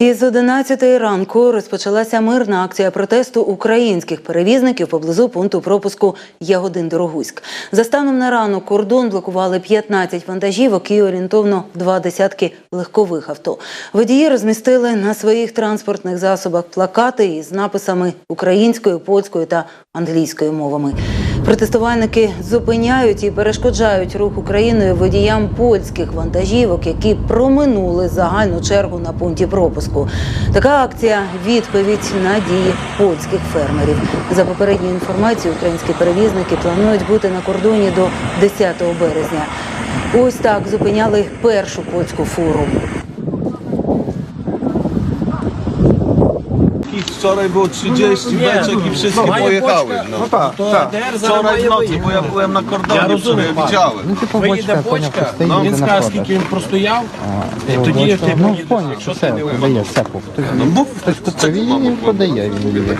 Із 11 ранку розпочалася мирна акція протесту українських перевізників поблизу пункту пропуску Ягодин Дорогуськ. За станом на ранок кордон блокували 15 вантажівок і орієнтовно два десятки легкових авто. Водії розмістили на своїх транспортних засобах плакати із написами українською, польською та англійською мовами. Протестувальники зупиняють і перешкоджають рух Україною водіям польських вантажівок, які проминули загальну чергу на пункті пропуску. Така акція відповідь на дії польських фермерів. За попередньою інформацією, українські перевізники планують бути на кордоні до 10 березня. Ось так зупиняли першу польську фуру. Wczoraj było 30 beczek i wszystkie pojechały. No. No tak, tak. Wczoraj w nocy, bo ja byłem na kordonie, Ja wczoraj rozumiem. widziałem. Ну, типу, Виїде бочка, поняв, бочка, стоїть, він іде на скаже, скільки він простояв, І тоді бочка, ти ну, поїдеш. поняв, Якщо все, подає, все, хтось, він їде.